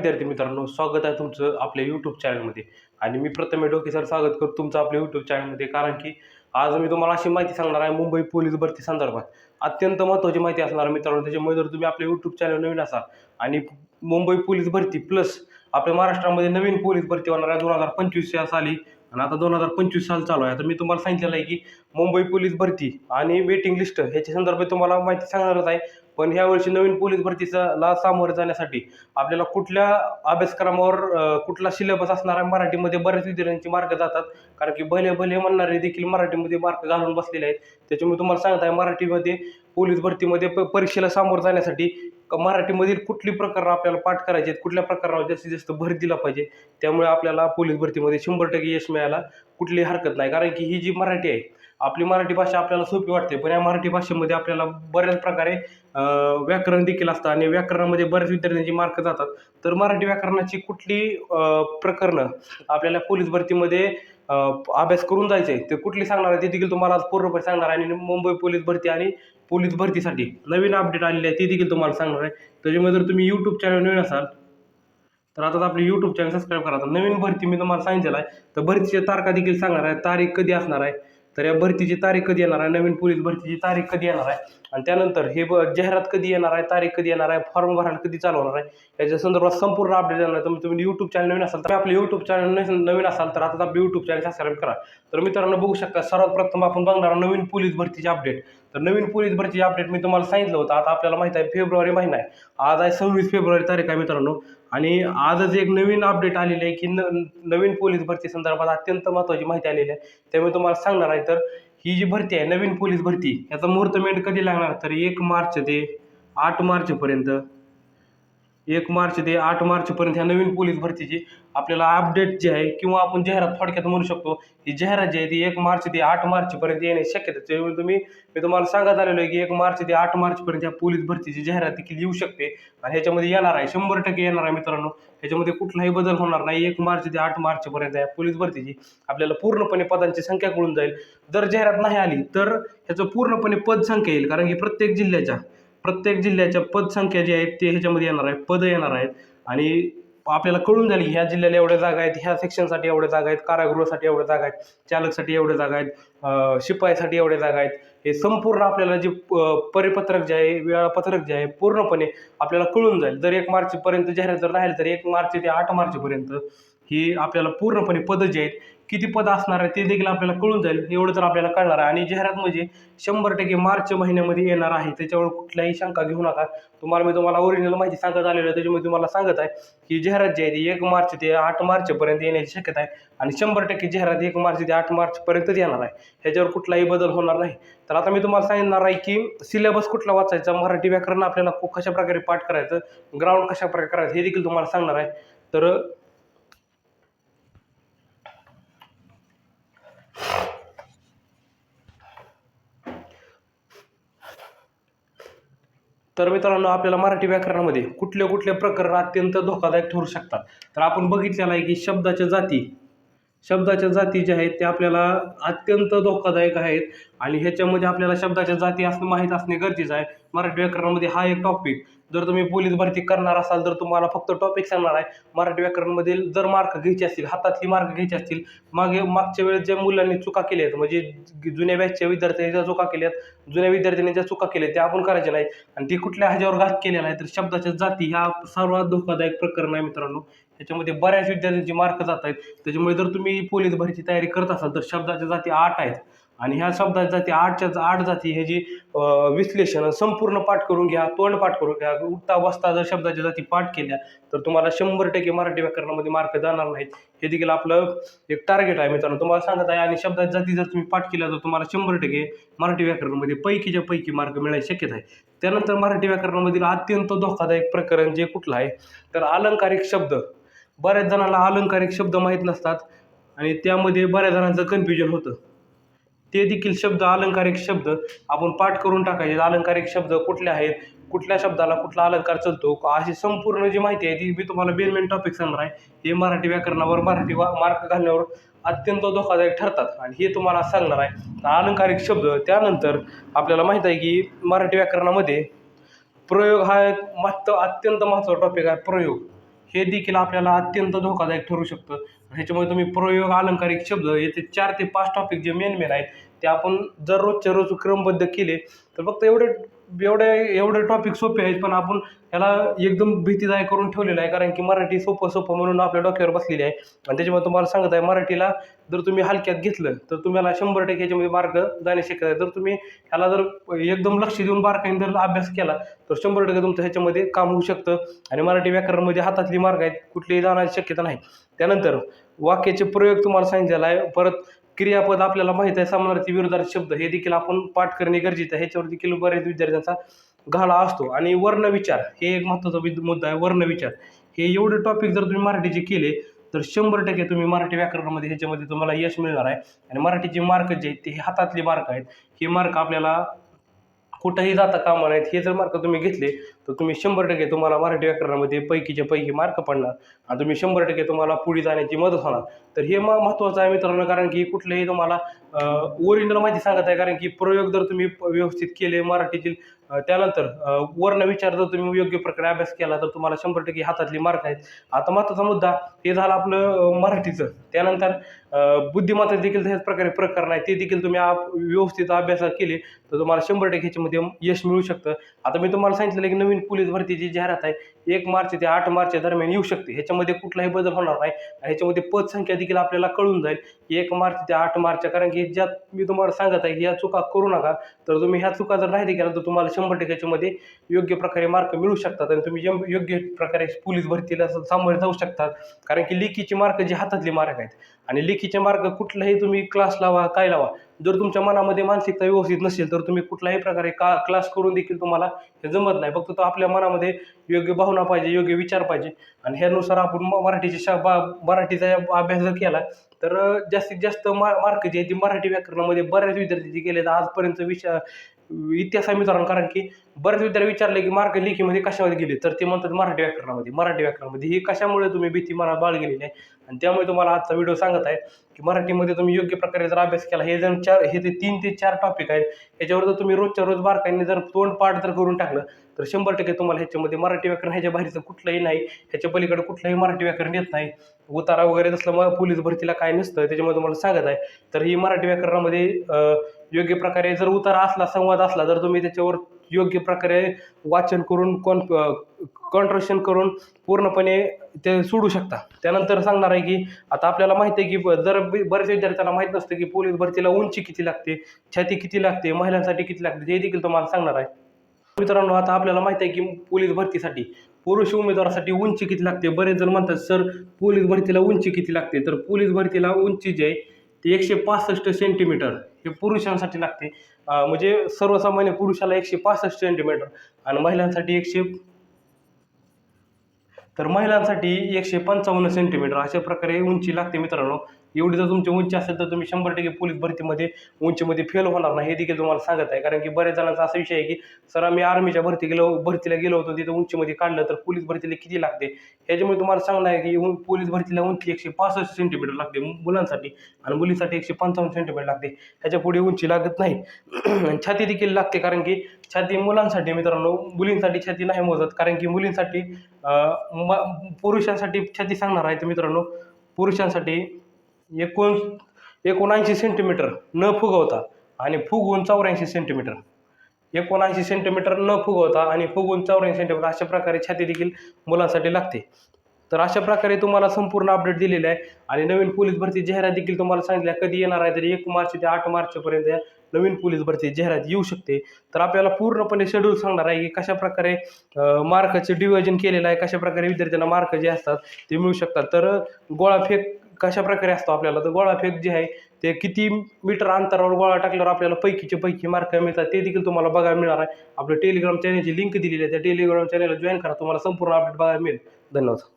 विद्यार्थी मित्रांनो स्वागत आहे तुमचं आपल्या यूट्यूब चॅनलमध्ये आणि मी प्रथमे डोके सर स्वागत करतो तुमचं आपल्या यूट्यूब चॅनलमध्ये कारण की आज मी तुम्हाला अशी माहिती सांगणार आहे मुंबई पोलीस भरती संदर्भात. अत्यंत महत्त्वाची माहिती असणार आहे मित्रांनो त्याच्यामुळे जर तुम्ही आपल्या यूट्यूब चॅनल नवीन असाल आणि मुंबई पोलीस भरती प्लस आपल्या महाराष्ट्रामध्ये नवीन पोलीस भरती होणार आहे दोन हजार पंचवीस या साली आणि आता दोन हजार पंचवीस साल चालू आहे. आता मी तुम्हाला सांगितलेलं आहे की मुंबई पोलीस भरती आणि वेटिंग लिस्ट ह्याच्या संदर्भात तुम्हाला माहिती सांगणारच आहे. पण ह्या वर्षी नवीन पोलीस भरतीचा सामोरं सामोरे जाण्यासाठी आपल्याला कुठल्या अभ्यासक्रमावर कुठला सिलेबस असणारा मराठीमध्ये बऱ्याच विद्यार्थ्यांचे मार्क जातात. कारण की भले भले म्हणणारे देखील मराठीमध्ये मार्क घालून बसलेले आहेत. त्याच्यामुळे तुम्हाला सांगत आहे मराठीमध्ये पोलीस भरतीमध्ये प परीक्षेला सामोरं जाण्यासाठी मराठीमधील कुठली प्रकार आपल्याला पाठ करायचे आहेत कुठल्या प्रकारावर जास्तीत जास्त भर दिला पाहिजे त्यामुळे आपल्याला पोलीस भरतीमध्ये शंभर टक्के यश मिळायला कुठलीही हरकत नाही. कारण की ही जी मराठी आहे आपली मराठी भाषा आपल्याला सोपी वाटते पण या मराठी भाषेमध्ये आपल्याला बऱ्याच प्रकारे व्याकरण देखील असतं आणि व्याकरणामध्ये बऱ्याच विद्यार्थ्यांची मार्क जातात. तर मराठी व्याकरणाची कुठली प्रकरणं आपल्याला पोलीस भरतीमध्ये अभ्यास करून जायचं आहे ते कुठली सांगणार आहे ते देखील तुम्हाला आज पूर्णपणे सांगणार आहे. आणि मुंबई पोलीस भरती आणि पोलीस भरतीसाठी नवीन अपडेट आलेली आहे ती देखील तुम्हाला सांगणार आहे. त्याच्यामुळे जर तुम्ही यूट्यूब चॅनल नवीन असाल तर आता आपली यूट्यूब चॅनल सबस्क्राईब करा. नवीन भरती मी तुम्हाला सांगितलेलं आहे. तर भरतीच्या तारखा देखील सांगणार आहे तारीख कधी असणार आहे तर या भरतीची तारीख कधी येणार आहे? नवीन पोलीस भरतीची तारीख कधी येणार आहे? आणि त्यानंतर हे ब जाहिरात कधी येणार आहे? तारीख कधी येणार आहे? फॉर्म भरायला कधी चालू होणार आहे? याच्या संदर्भात संपूर्ण अपडेट येणार आहे. तर तुम्ही यूट्यूब चॅनल नवीन असाल तर आपले यूट्यूब चॅनल नवीन असाल तर आता आपलं यूट्यूब चॅनल सबस्क्राईब करा. तर मित्रांनो बघू शकता सर्वात प्रथम आपण बघणार नवीन पोलीस भरतीचे अपडेट तर नवीन पोलीस भरतीची अपडेट मी तुम्हाला सांगितलं होतं. आता आपल्याला माहीत आहे फेब्रुवारी महिना आहे. आज आहे सव्वीस फेब्रुवारी तारीख आहे मित्रांनो. आणि आजच एक नवीन अपडेट आलेली आहे की न नवीन पोलीस भरती संदर्भात अत्यंत महत्त्वाची माहिती आलेली आहे. त्यामुळे तुम्हाला सांगणार आहे. तर ही जी भरती आहे नवीन पोलीस भरती याचा मुहूर्तमेंट कधी लागणार? तर एक मार्च ते आठ मार्चपर्यंत. एक मार्च ते आठ मार्चपर्यंत ह्या नवीन पोलीस भरतीची आपल्याला अपडेट जे आहे किंवा आपण जाहिरात थोडक्यात म्हणू शकतो ही जाहिरात जी आहे ती एक मार्च ते आठ मार्चपर्यंत येण्याची शक्यता आहे. त्यामुळे तुम्ही मी तुम्हाला सांगत आलेलो आहे की एक मार्च ते आठ मार्चपर्यंत या पोलीस भरतीची जाहिरात देखील येऊ शकते. आणि ह्याच्यामध्ये येणार आहे शंभर टक्के येणार आहे मित्रांनो. ह्याच्यामध्ये कुठलाही बदल होणार नाही. एक मार्च ते आठ मार्चपर्यंत या पोलीस भरतीची आपल्याला पूर्णपणे पदांची संख्या कळून जाईल. जर जाहिरात नाही आली तर ह्याचं पूर्णपणे पदसंख्या येईल. कारण की प्रत्येक जिल्ह्याच्या प्रत्येक जिल्ह्याच्या पदसंख्या जी आहेत ते ह्याच्यामध्ये येणार आहे पदं येणार आहेत. आणि आपल्याला कळून जाईल ह्या जिल्ह्याला एवढ्या जागा आहेत ह्या सेक्शनसाठी एवढ्या जागा आहेत कारागृहासाठी एवढ्या जागा आहेत चालकसाठी एवढ्या जागा आहेत शिपायासाठी शिपाईसाठी एवढ्या जागा आहेत. हे संपूर्ण आपल्याला जे परिपत्रक जे आहे वेळापत्रक जे आहे पूर्णपणे आपल्याला कळून जाईल. जर एक मार्चपर्यंत जाहिरात जर राहील तर एक मार्च ते आठ मार्चपर्यंत ही आपल्याला पूर्णपणे पदं जी आहेत किती पद असणार आहे ते देखील आपल्याला कळून जाईल. एवढं तर आपल्याला कळणार आहे. आणि जाहिरात म्हणजे शंभर टक्के मार्च महिन्यामध्ये येणार आहे. त्याच्यावर कुठल्याही शंका घेऊ नका. तुम्हाला मी तुम्हाला ओरिजिनल माहिती सांगत आलेलं आहे. त्याच्यामुळे तुम्हाला सांगत आहे की जाहिरात जी आहे ती एक मार्च ते आठ मार्चपर्यंत येण्याची शक्यता आहे. आणि शंभर टक्के जाहिरात एक मार्च ते आठ मार्चपर्यंतच येणार आहे. ह्याच्यावर कुठलाही बदल होणार नाही. तर आता मी तुम्हाला सांगणार आहे की सिलेबस कुठला वाचायचा मराठी व्याकरण आपल्याला खूप कशा प्रकारे पाठ करायचं ग्राउंड कशा प्रकारे करायचं हे देखील तुम्हाला सांगणार आहे. तर तर मित्रांनो आपल्याला मराठी व्याकरणामध्ये कुठले कुठले प्रकरण अत्यंत धोकादायक ठरू शकतात? तर आपण बघितलेलं आहे की शब्दाच्या जाती शब्दाच्या जाती ज्या आहेत त्या आपल्याला अत्यंत धोकादायक आहेत. आणि ह्याच्यामध्ये आपल्याला शब्दाच्या जाती असणं माहीत असणे गरजेचं आहे. मराठी व्याकरणामध्ये हा एक टॉपिक जर तुम्ही पोलीस भरती करणार असाल तर तुम्हाला फक्त टॉपिक सांगणार आहे. मराठी व्याकरणमधील जर मार्क घ्यायचे असतील हातातली मार्क घ्यायचे असतील मागे मागच्या वेळेस ज्या मुलांनी चुका केल्या आहेत म्हणजे जुन्या बॅचच्या विद्यार्थ्यांनी ज्या चुका केल्या आहेत जुन्या विद्यार्थ्यांनी ज्या चुका केल्या त्या आपण करायच्या नाहीत. आणि ती कुठल्या ह्याच्यावर घात केलेला आहे तर शब्दाच्या जाती ह्या सर्वात धोकादायक प्रकरण आहे मित्रांनो. ह्याच्यामध्ये बऱ्याच विद्यार्थ्यांची मार्क जात आहेत. त्याच्यामुळे जर तुम्ही पोलीस भरतीची तयारी करत असाल तर शब्दाच्या जाती आठ आहेत. आणि ह्या शब्दाच्या जाती आठच्या आठ जाती हे जी विश्लेषण संपूर्ण पाठ करून घ्या तोंड पाठ करून घ्या उठता बसता जर शब्दाच्या जाती पाठ केल्या तर तुम्हाला शंभर टक्के मराठी व्याकरणामध्ये मार्क जाणार नाहीत. हे देखील आपलं एक टार्गेट आहे मित्रांनो. तुम्हाला सांगत आहे आणि शब्दाच्या जाती जर तुम्ही पाठ केल्या तर तुम्हाला शंभर टक्के मराठी व्याकरणामध्ये पैकीच्या पैकी मार्क मिळायची शक्यता आहे. त्यानंतर मराठी व्याकरणामधील अत्यंत धोकादायक प्रकरण जे कुठलं आहे तर अलंकारिक शब्द. बऱ्याच जणांना अलंकारिक शब्द माहीत नसतात आणि त्यामध्ये बऱ्याच जणांचं कन्फ्युजन होतं. ते देखील शब्द अलंकारिक शब्द आपण पाठ करून टाकायचे. अलंकारिक शब्द कुठले आहेत कुठल्या शब्दाला कुठला अलंकार चालतो अशी संपूर्ण जी माहिती आहे ती मी तुम्हाला मेन मेन टॉपिक सांगणार आहे. हे मराठी व्याकरणावर मराठी वा मार्क घालण्यावर अत्यंत धोकादायक ठरतात. आणि हे तुम्हाला सांगणार आहे. अलंकारिक शब्द त्यानंतर आपल्याला माहीत आहे की मराठी व्याकरणामध्ये प्रयोग हा एक महत्त्व अत्यंत महत्त्वाचा टॉपिक आहे प्रयोग. हे देखील आपल्याला अत्यंत धोकादायक ठरू शकतं. ह्याच्यामुळे तुम्ही प्रयोग अलंकारिक शब्द याचे चार ते पाच टॉपिक जे मेन मेन आहेत ते आपण जर रोजच्या रोज क्रमबद्ध केले. तर फक्त एवढे एवढे एवढे टॉपिक सोपे आहेत पण आपण ह्याला एकदम भीतीदायक करून ठेवलेलं आहे कारण की मराठी सोपं सोपं म्हणून आपल्या डोक्यावर बसलेली आहे. आणि त्याच्यामुळे तुम्हाला सांगत आहे मराठीला जर तुम्ही हलक्यात घेतलं तर तुम्हाला शंभर टक्के याच्यामध्ये मार्क जाणे शक्यता आहे. जर तुम्ही ह्याला जर एकदम लक्ष देऊन बारकाईने जर अभ्यास केला तर शंभर टक्के तुमचं ह्याच्यामध्ये काम होऊ शकतं. आणि मराठी व्याकरणमध्ये हातातली मार्ग आहेत कुठलीही जाण्याची शक्यता नाही. त्यानंतर वाक्याचे प्रयोग तुम्हाला सांगितलेला आहे. परत क्रियापद आपल्याला माहीत आहे. समानार्थी विरोधार्थी शब्द हे देखील आपण पाठ करणे गरजेचं आहे. ह्याच्यावर देखील बऱ्याच विद्यार्थ्यांचा घाला असतो. आणि वर्णविचार हे एक महत्त्वाचा विद- मुद्दा आहे. वर्णविचार हे एवढे टॉपिक जर तुम्ही मराठीचे केले तर शंभर टक्के तुम्ही मराठी व्याकरणामध्ये ह्याच्यामध्ये तुम्हाला यश मिळणार आहे. आणि मराठीचे मार्क जे आहेत ते हे हातातले मार्क आहेत. हे मार्क आपल्याला कुठंही जाता कामा नाहीत. हे जर मार्क तुम्ही घेतले तर तुम्ही शंभर टक्के तुम्हाला मराठी व्याकरणामध्ये पैकीच्या पैकी मार्क पडणार आणि तुम्ही शंभर टक्के तुम्हाला पुढे जाण्याची मदत होणार. तर हे मग महत्त्वाचं आहे मित्रांनो कारण की कुठलंही तुम्हाला ओरिजिनल माहिती सांगत आहे कारण की प्रयोग जर तुम्ही प- व्यवस्थित केले मराठीतील त्यानंतर वर्ण विचार जर तुम्ही योग्य प्रकारे अभ्यास केला तर तुम्हाला शंभर टक्के हातातली मार्क आहेत. आता महत्त्वाचा मुद्दा हे झालं आपलं मराठीचं. त्यानंतर बुद्धिमत्ता देखील त्याच प्रकारे प्रकरण आहे. ते देखील तुम्ही आप- व्यवस्थित अभ्यास केले तर तुम्हाला शंभर टक्के ह्याच्यामध्ये यश मिळू शकतं. आता मी तुम्हाला सांगितलेलं की नवीन पोलीस भरतीची जाहिरात आहे. एक मार्च ते आठ मार्च दरम्यान येऊ शकते. ह्याच्यामध्ये कुठलाही बदल होणार नाही आणि ह्याच्यामध्ये पदसंख्या देखील आपल्याला कळून जाईल. की एक मार्च ते आठ मार्चच्या कारण की ज्यात मी तुम्हाला सांगत आहे की या चुका करू नका. तर तुम्ही ह्या चुका जर नाही केल्या तर तुम्हाला शंभर टक्क्याच्यामध्ये योग्य प्रकारे मार्क मिळू शकतात आणि तुम्ही योग्य प्रकारे पोलीस भरतीला सामोरे जाऊ शकतात. कारण की लेखीचे मार्क जे हातातले मार्क आहेत. आणि लेखीचे मार्क कुठलाही तुम्ही क्लास लावा काय लावा जर तुमच्या मनामध्ये मानसिकता व्यवस्थित नसेल तर तुम्ही कुठल्याही प्रकारे का क्लास करून देखील तुम्हाला हे जमत नाही. फक्त तो आपल्या मनामध्ये योग्य भावना पाहिजे योग्य विचार पाहिजे. आणि ह्यानुसार आपण मराठीचे शा बा मराठीचा अभ्यास जर केला तर जास्तीत जास्त मा मार्क जे आहे ते मराठी व्याकरणामध्ये बऱ्याच विद्यार्थी जे गेले आजपर्यंत विषय इतिहास आम्ही मित्रांनो कारण की बरेच विद्यार्थी विचारले की मार्ग लेखीमध्ये कशामध्ये गेले? तर ते म्हणतात मराठी व्याकरणामध्ये. मराठी व्याकरणामध्ये ही कशामुळे तुम्ही भीती मनात बाळगलेली आहे आणि त्यामुळे तुम्हाला आजचा व्हिडिओ सांगत आहे की मराठीमध्ये तुम्ही योग्य प्रकारे जर अभ्यास केला हे जर चार हे ते तीन ते चार टॉपिक आहेत ह्याच्यावर जर तुम्ही रोजच्या रोज बारकाईने जर तोंड पाठ जर करून टाकलं तर शंभर टक्के तुम्हाला ह्याच्यामध्ये मराठी व्याकरण ह्याच्या बाहेरचं कुठलंही नाही ह्याच्या पलीकडे कुठलंही मराठी व्याकरण येत नाही. उतारा वगैरे तसलं मग पोलीस भरतीला काय नसतं त्याच्यामुळे तुम्हाला सांगत आहे. तर ही मराठी व्याकरणामध्ये योग्य प्रकारे जर उतारा असला संवाद असला जर तुम्ही त्याच्यावर योग्य प्रकारे वाचन करून कॉन कॉन्ट्रेशन करून पूर्णपणे ते सोडू शकता. त्यानंतर सांगणार आहे की आता आपल्याला माहिती आहे की ब- जर बरेच विद्यार्थ्याला विद्यार्थ्यांना माहीत नसतं की पोलीस भरतीला उंची किती लागते छाती किती लागते महिलांसाठी किती लागते हे देखील तुम्हाला सांगणार आहे. मित्रांनो आता आपल्याला माहिती आहे की पोलीस भरतीसाठी पुरुष उमेदवारासाठी उंची किती लागते? बरेच जण म्हणतात सर पोलीस भरतीला उंची किती लागते? तर पोलीस भरतीला उंची जी आहे ती एकशे पासष्ट सेंटीमीटर हे पुरुषांसाठी लागते. म्हणजे सर्वसामान्य पुरुषाला एकशे पासष्ट सेंटीमीटर आणि महिलांसाठी एकशे तर महिलांसाठी एकशे पंचावन्न सेंटीमीटर अशा प्रकारे उंची लागते मित्रांनो. एवढी जर तुमची उंची असेल तर तुम्ही शंभर टक्के पोलीस भरतीमध्ये उंचीमध्ये फेल होणार नाही हे देखील तुम्हाला सांगत आहे. कारण की बऱ्याच जणांचा असा विषय आहे की सर आम्ही आर्मीच्या भरती गेलो भरतीला गेलो होतो तिथं उंचीमध्ये काढलं तर पोलीस भरतीला किती लागते? ह्याच्यामुळे तुम्हाला सांगणार आहे की पोलीस भरतीला उंची एकशे पासष्ट सेंटीमीटर लागते मुलांसाठी आणि मुलींसाठी एकशे पंचावन्न सेंटीमीटर लागते. ह्याच्या पुढे उंची लागत नाही. छाती देखील लागते कारण की छाती मुलांसाठी मित्रांनो मुलींसाठी छाती नाही मोजत. कारण की मुलींसाठी पुरुषांसाठी छाती सांगणार आहे तर मित्रांनो पुरुषांसाठी एकोण एकोणऐंशी सेंटीमीटर न फुगवता आणि फुगवून चौऱ्याऐंशी सेंटीमीटर एकोणऐंशी सेंटीमीटर न फुगवता आणि फुगवून चौऱ्याऐंशी सेंटीमीटर अशा प्रकारे छाती देखील मुलांसाठी लागते. तर अशा प्रकारे तुम्हाला संपूर्ण अपडेट दिलेले आहे आणि नवीन पोलीस भरती जाहिरात देखील तुम्हाला सांगितल्या कधी येणार आहे तरी एक मार्च ते आठ मार्चपर्यंत या नवीन पोलीस भरती जाहिरात येऊ शकते. तर आपल्याला पूर्णपणे शेड्यूल सांगणार आहे की कशा प्रकारे मार्काचे डिव्हिजन केलेलं आहे कशा प्रकारे विद्यार्थ्यांना मार्क जे असतात ते मिळू शकतात. तर गोळाफेक कशा प्रकारे असतो आपल्याला? तर गोळाफेक जे आहे ते किती मीटर अंतरावर गोळा टाकल्यावर आपल्याला पैकीचे पैकी मार्क मिळतात ते देखील तुम्हाला बघायला मिळणार आहे. आपलं टेलिग्राम चॅनलची लिंक दिलेली आहे. त्या टेलिग्राम चॅनलला जॉईन करा तुम्हाला संपूर्ण अपडेट बघायला मिळेल. धन्यवाद.